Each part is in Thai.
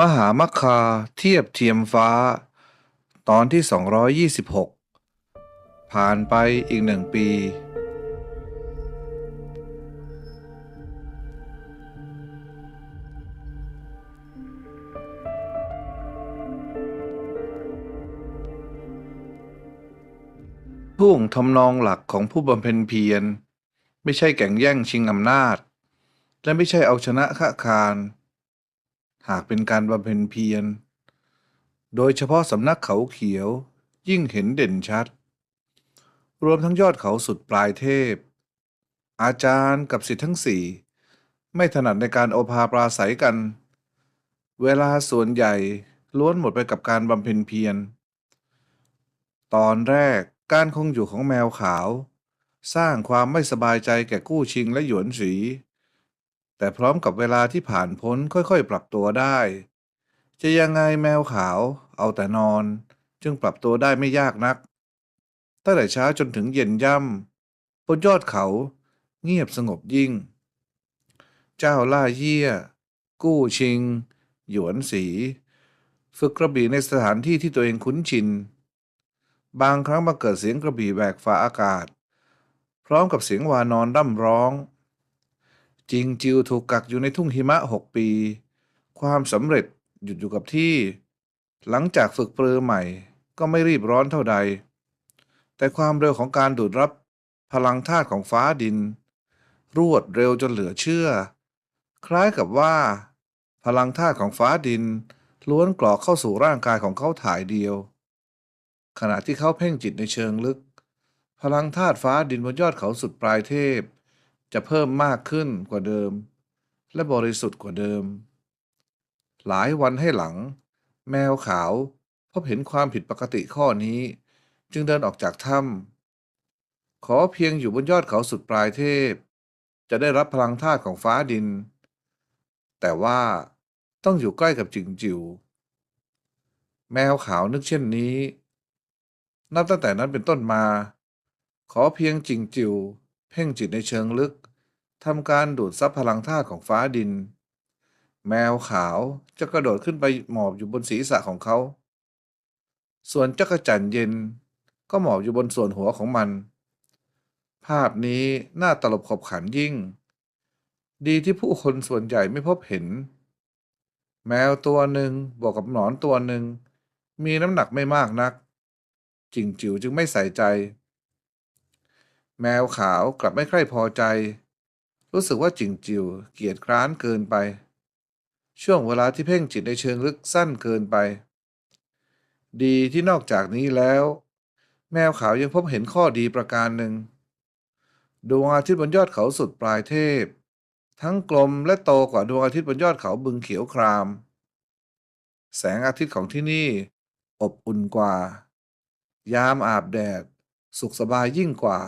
มหามคคาเทียบเทียมฟ้า ตอนที่ 226 ผ่านไปอีกหนึ่งปี ท่วงทำนองหลักของผู้บำเพ็ญเพียร ไม่ใช่แก่งแย่งชิงอำนาจ และไม่ใช่เอาชนะข้าคาร หากเป็นการบำเพ็ญเพียร โดยเฉพาะสำนักเขาเขียวยิ่งเห็นเด่นชัด รวมทั้งยอดเขาสุดปลายเทพ อาจารย์กับศิษย์ทั้งสี่ไม่ถนัดในการโอภาปราศัยกัน เวลาส่วนใหญ่ล้วนหมดไปกับการบำเพ็ญเพียร ตอนแรกการคงอยู่ของแมวขาว สร้างความไม่สบายใจแก่กู้ชิงและหยวนสี แต่พร้อมกับเวลาที่ผ่านพ้นค่อยๆ ปรับตัวได้ จะยังไงแมวขาวเอาแต่นอน จึงปรับตัวได้ไม่ยากนัก ตั้งแต่เช้าจนถึงเย็นย่ำบนยอดเขาเงียบสงบยิ่ง เจ้าล่าเยี่ย กู้ชิง หยวนสี ฝึกกระบี่ในสถานที่ที่ตัวเองคุ้นชิน บางครั้งมาเกิดเสียงกระบี่แบกฝ่าอากาศ พร้อมกับเสียงวานอนร่ำร้อง จริงจิวถูกกักอยู่ในทุ่งหิมะหกปี ความสำเร็จหยุดอยู่กับที่ หลังจากฝึกปรือใหม่ก็ไม่รีบร้อนเท่าใด แต่ความเร็วของการดูดรับพลังธาตุของฟ้าดิน รวดเร็วจนเหลือเชื่อ คล้ายกับว่า พลังธาตุของฟ้าดิน ล้วนกรอกเข้าสู่ร่างกายของเขาถ่ายเดียว ขณะที่เขาเพ่งจิตในเชิงลึก พลังธาตุฟ้าดินบนยอดเขาสุดปลายเทพ จะเพิ่มมากขึ้นกว่าเดิม และบริสุทธิ์กว่าเดิม หลายวันให้หลัง แมวขาวพบเห็นความผิดปกติข้อนี้ จึงเดินออกจากถ้ำขอเพียงอยู่บนยอดเขาสุดปลายเทพ จะได้รับพลังธาตุของฟ้าดิน แต่ว่าต้องอยู่ใกล้กับจิงจิวแมวขาวนึกเช่นนี้ นับตั้งแต่นั้นเป็นต้นมา ขอเพียงจิงจิวเพ่งจิตในเชิงลึก ทำการดูดซับพลังธาตุของฟ้าดิน แมวขาวจะกระโดดขึ้นไปหมอบอยู่บนศีรษะของเขา ส่วนจักรจั่นเย็นก็หมอบอยู่บนส่วนหัวของมัน ภาพนี้น่าตลบขบขันยิ่ง ดีที่ผู้คนส่วนใหญ่ไม่พบเห็น แมวตัวหนึ่งบวกกับหนอนตัวหนึ่งมีน้ำหนักไม่มากนัก จิงจิ๋วจึงไม่ใส่ใจ แมวขาวกลับไม่ใคร่พอใจ รู้สึกว่าจิงจิ๋วเกียจคร้านเกินไป ช่วงเวลาที่เพ่งจิตในเชิงลึกสั้นเกินไป ดีที่นอกจากนี้แล้ว แมวขาวยังพบเห็นข้อดีประการหนึ่งดวงอาทิตย์บนยอดเขาสุดปลายเทพ ทั้งกลมและโตกว่าดวงอาทิตย์บนยอดเขาบึงเขียวคราม แสงอาทิตย์ของที่นี่ อบอุ่นกว่า ยามอาบแดด สุขสบายยิ่งกว่า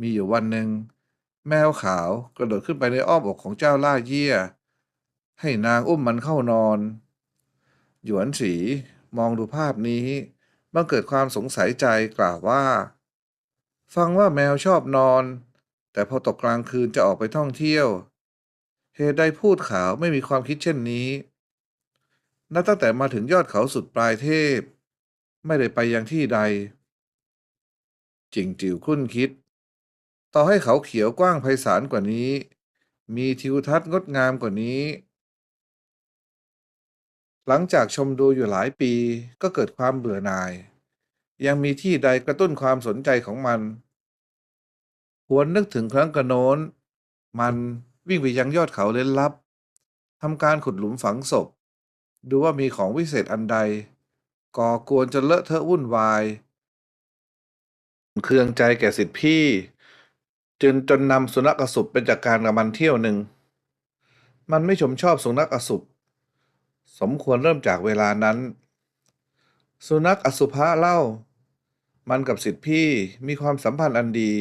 มีอยู่วันหนึ่ง แมวขาวกระโดดขึ้นไปในอ้อมอกของเจ้าล่าเยี่ย ให้นางอุ้มมันเข้านอน หยวนสีมองดูภาพนี้บังเกิดความสงสัยใจกล่าวว่า ฟังว่าแมวชอบนอน แต่พอตกกลางคืนจะออกไปท่องเที่ยวเหตุใดพูดขาวไม่มีความคิดเช่นนี้ นับตั้งแต่มาถึงยอดเขาสุดปลายเทพ ไม่ได้ไปยังที่ใด จิงจิ๋วคุ้นคิด ต่อให้เขาเขียวกว้างไพศาลกว่านี้ มีทิวทัศน์งดงามกว่านี้ หลังจากชมดูอยู่หลายปีก็เกิดความเบื่อหน่าย ยังมีที่ใดกระตุ้นความสนใจของมัน หวนนึกถึงครั้งกระโน้น มันวิ่งไปยังยอดเขาเล้นลับทำการขุดหลุมฝังศพ ดูว่ามีของวิเศษอันใด ก่อกวนจนเลอะเทอะวุ่นวาย เครื่องใจแก่สิทธิพี่ จึงจนนำสุนัขอสุรเป็นจากการกับมันเที่ยวหนึ่ง มันไม่ชมชอบสุนัขอสุรสมควรเริ่มจากเวลานั้น สุนัขอสุภะเล่า มันกับสิทธิพี่มีความสัมพันธ์อันดี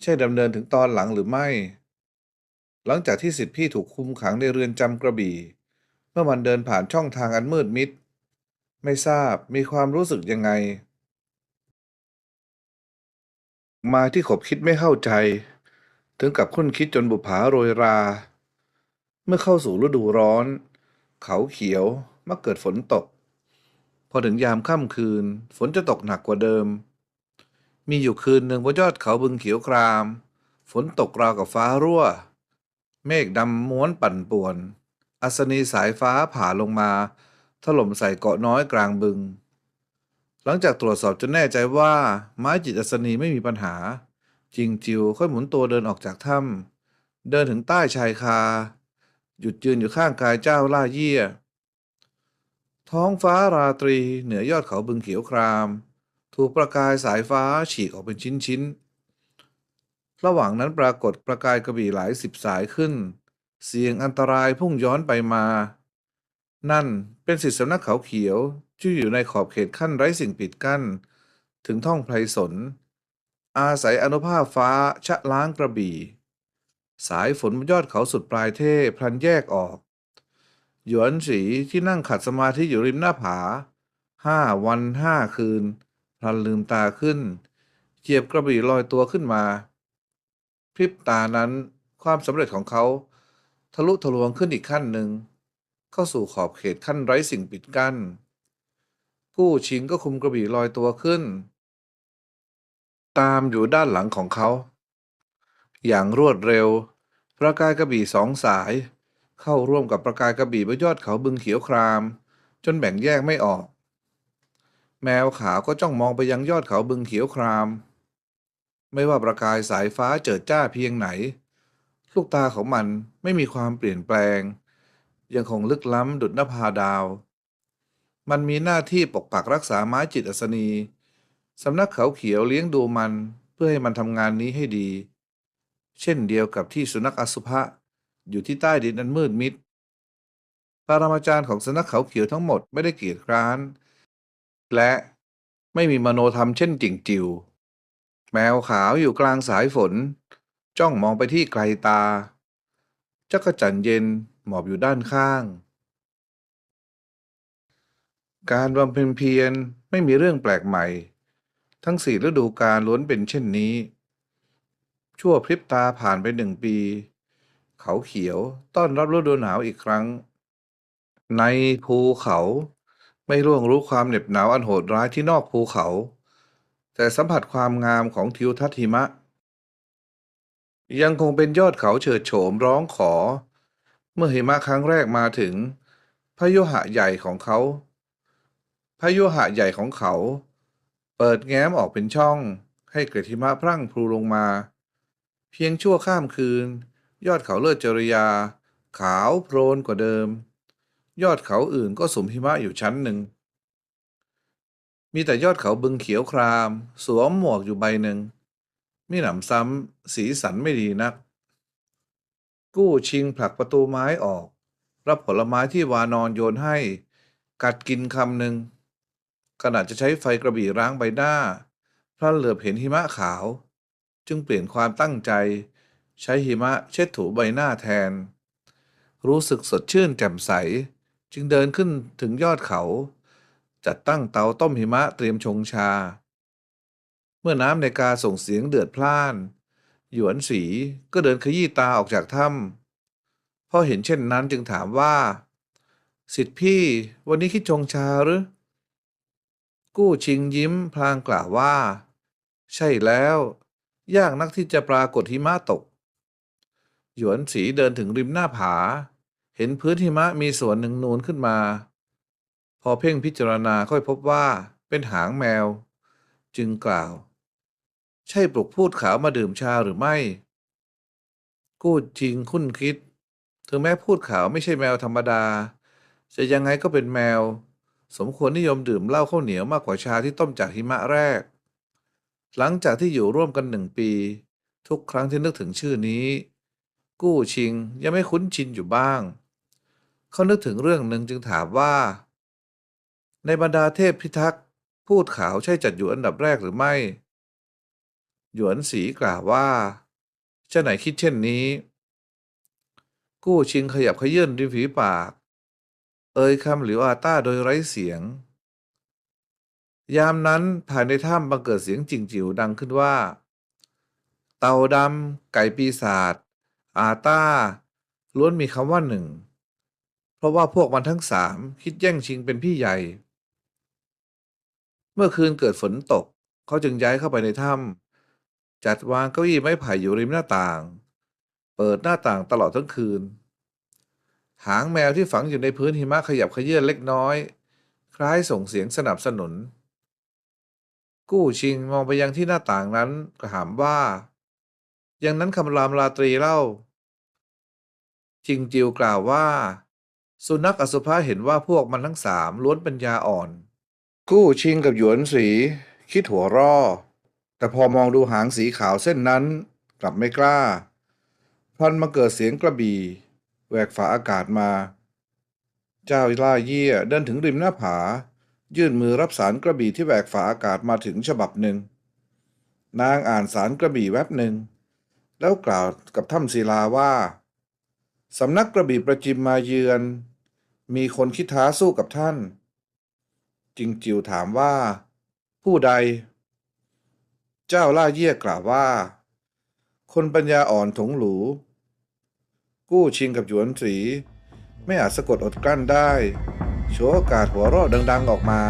ใช่ดำเนินถึงตอนหลังหรือไม่ หลังจากที่สิทธิพี่ถูกคุมขังในเรือนจำกระบี่ เมื่อมันเดินผ่านช่องทางอันมืดมิด ไม่ทราบมีความรู้สึกยังไง มาที่ขบคิดไม่เข้าใจ ถึงกับคุ้นคิดจนบุปผาโรยรา เมื่อเข้าสู่ฤดูร้อน เขาเขียวมักเกิดฝนตก พอถึงยามค่ำคืน ฝนจะตกหนักกว่าเดิม มีอยู่คืนหนึ่งบนยอดเขาบึงเขียวคราม ฝนตกราวกับฟ้ารั่ว เมฆดำม้วนปั่นป่วน อัศนีสายฟ้าผ่าลงมา ถล่มใส่เกาะน้อยกลางบึง หลังจากตรวจสอบจนแน่ใจว่าไม้จิตอัศนีไม่มีปัญหา จิงจิวค่อยหมุนตัวเดินออกจากถ้ำเดินถึงใต้ชายคา หยุดยืนอยู่ข้างกายเจ้าล่าเยี่ย ท้องฟ้าราตรีเหนือยอดเขาบึงเขียวคราม ถูกประกายสายฟ้าฉีกออกเป็นชิ้นๆ ระหว่างนั้นปรากฏประกายกระบี่หลายสิบสายขึ้น เสียงอันตรายพุ่งย้อนไปมา นั่นเป็นสิทธิสำนักเขาเขียวที่อยู่ในขอบเขตขั้นไร้สิ่งปิดกั้น ถึงท่องไพรสน อาศัยอนุภาพฟ้าชะล้างกระบี่ สายฝนบนยอดเขาสุดปลายเทพพลันแยกออก หยวนสีที่นั่งขัดสมาธิอยู่ริมหน้าผาห้าวันห้าคืน พลันลืมตาขึ้นเหยียบกระบี่ลอยตัวขึ้นมา พริบตานั้นความสำเร็จของเขา ทะลุทะลวงขึ้นอีกขั้นหนึ่ง เข้าสู่ขอบเขตขั้นไร้สิ่งปิดกั้นกู้ชิงก็คุมกระบี่ลอยตัวขึ้น ตามอยู่ด้านหลังของเขา อย่างรวดเร็ว ประกายกระบี่สองสาย เข้าร่วมกับประกายกระบี่บนยอดเขาบึงเขียวคราม จนแบ่งแยกไม่ออก แมวขาวก็จ้องมองไปยังยอดเขาบึงเขียวคราม ไม่ว่าประกายสายฟ้าเจิดจ้าเพียงไหน ลูกตาของมันไม่มีความเปลี่ยนแปลง ยังคงลึกล้ำดุจนภาดาว มันมีหน้าที่ปกปักรักษาไม้จิตอัศนีสำนักเขาเขียวเลี้ยงดูมันเพื่อให้มันทำงานนี้ให้ดี เช่นเดียวกับที่สุนัขอสุภะอยู่ที่ใต้ดินอันมืดมิดปรมาจารย์ของสนักเขาเขียวทั้งหมดไม่ได้เกียจคร้าน และไม่มีมโนธรรมเช่นจิงจิว แมวขาวอยู่กลางสายฝน จ้องมองไปที่ไกลตา จักรจันเย็นหมอบอยู่ด้านข้าง การบำเพ็ญเพียรไม่มีเรื่องแปลกใหม่ ทั้งสี่ฤดูกาลล้วนเป็นเช่นนี้ ชั่วพริบตาผ่านไปหนึ่งปี เขาเขียวต้อนรับฤดูหนาวอีกครั้ง ในภูเขาไม่ร่วงรู้ความเหน็บหนาวอันโหดร้ายที่นอกภูเขา แต่สัมผัสความงามของทิวทัศน์หิมะ ยังคงเป็นยอดเขาเฉิดโฉมร้องขอ เมื่อหิมะครั้งแรกมาถึงพายุหะใหญ่ของเขาพายุหะใหญ่ของเขา เปิดแง้มออกเป็นช่อง ให้เกล็ดหิมะพรั่งพรูลงมา เพียงชั่วข้ามคืน ยอดเขาเลิศจริยา ขาวโพลนกว่าเดิม ยอดเขาอื่นก็สมหิมะอยู่ชั้นหนึ่ง มีแต่ยอดเขาบึงเขียวคราม สวมหมวกอยู่ใบหนึ่ง มิหนำซ้ำสีสันไม่ดีนัก กู้ชิงผลักประตูไม้ออก รับผลไม้ที่วานอนโยนให้ กัดกินคำหนึ่งขณะจะใช้ไฟกระบี่ร้างใบหน้าพลันเหลือบเห็นหิมะขาว จึงเปลี่ยนความตั้งใจ ใช้หิมะเช็ดถูใบหน้าแทน รู้สึกสดชื่นแจ่มใส จึงเดินขึ้นถึงยอดเขา จัดตั้งเตาต้มหิมะเตรียมชงชา เมื่อน้ำในกาส่งเสียงเดือดพล่าน หยวนสีก็เดินขยี้ตาออกจากถ้ำพ่อเห็นเช่นนั้นจึงถามว่า สิทธิพี่วันนี้คิดชงชาหรือ กู้ชิงยิ้มพลางกล่าวว่า ใช่แล้ว ยากนักที่จะปรากฏหิมะตก หยวนสีเดินถึงริมหน้าผา เห็นพื้นหิมะมีส่วนหนึ่งนูนขึ้นมา พอเพ่งพิจารณาค่อยพบว่าเป็นหางแมว จึงกล่าว ใช่ปลุกพูดขาวมาดื่มชาหรือไม่ กู้ชิงคุ้นคิด ถึงแม้พูดขาวไม่ใช่แมวธรรมดา จะยังไงก็เป็นแมว สมควรนิยมดื่มเหล้าข้าวเหนียวมากกว่าชาที่ต้มจากหิมะแรก หลังจากที่อยู่ร่วมกันหนึ่งปี ทุกครั้งที่นึกถึงชื่อนี้ กู้ชิงยังไม่คุ้นชินอยู่บ้าง เขานึกถึงเรื่องหนึ่งจึงถามว่า ในบรรดาเทพพิทักษ์พูดขาวใช่จัดอยู่อันดับแรกหรือไม่ หยวนสีกล่าวว่าเจ้าไหนคิดเช่นนี้ กู้ชิงขยับขยื่นริมฝีปาก เอ่ยคำหลิวอาต้าโดยไร้เสียง ยามนั้นภายในถ้ำบังเกิดเสียงจิงจิ๋วดังขึ้นว่า เต่าดำไก่ปีศาจอาต้า ล้วนมีคำว่าหนึ่ง เพราะว่าพวกมันทั้งสามคิดแย่งชิงเป็นพี่ใหญ่ เมื่อคืนเกิดฝนตกเขาจึงย้ายเข้าไปในถ้ำ จัดวางเก้าอี้ไม้ไผ่อยู่ริมหน้าต่าง เปิดหน้าต่างตลอดทั้งคืน หางแมวที่ฝังอยู่ในพื้นหิมะขยับขยื่นเล็กน้อย คล้ายส่งเสียงสนับสนุน กู้ชิงมองไปยังที่หน้าต่างนั้นกระถามว่า ยังนั้นคำรามราตรีเล่า จิงจิวกล่าวว่า สุนัขอสุภะเห็นว่าพวกมันทั้งสามล้วนปัญญาอ่อน กู้ชิงกับหยวนสี คิดหัวร่อ แต่พอมองดูหางสีขาวเส้นนั้นกลับไม่กล้า พันมาเกิดเสียงกระบี่แหวกฝาอากาศมา เจ้าล่าเยี่ยเดินถึงริมหน้าผา ยื่นมือรับสารกระบี่ที่แหวกฝาอากาศมาถึงฉบับหนึ่ง นางอ่านสารกระบี่แวบหนึ่ง แล้วกล่าวกับถ้ำศิลาว่าสำนักกระบี่ประจิมมาเยือน มีคนคิดท้าสู้กับท่าน จิงจิวถามว่า ผู้ใด เจ้าล่าเยี่ยกล่าวว่า คนปัญญาอ่อนถงหลูกู้ชิงกับหยวนสีไม่อาจสะกดอดกลั้นได้โชว์โอกาสหัวเราะดัง ๆ ออกมา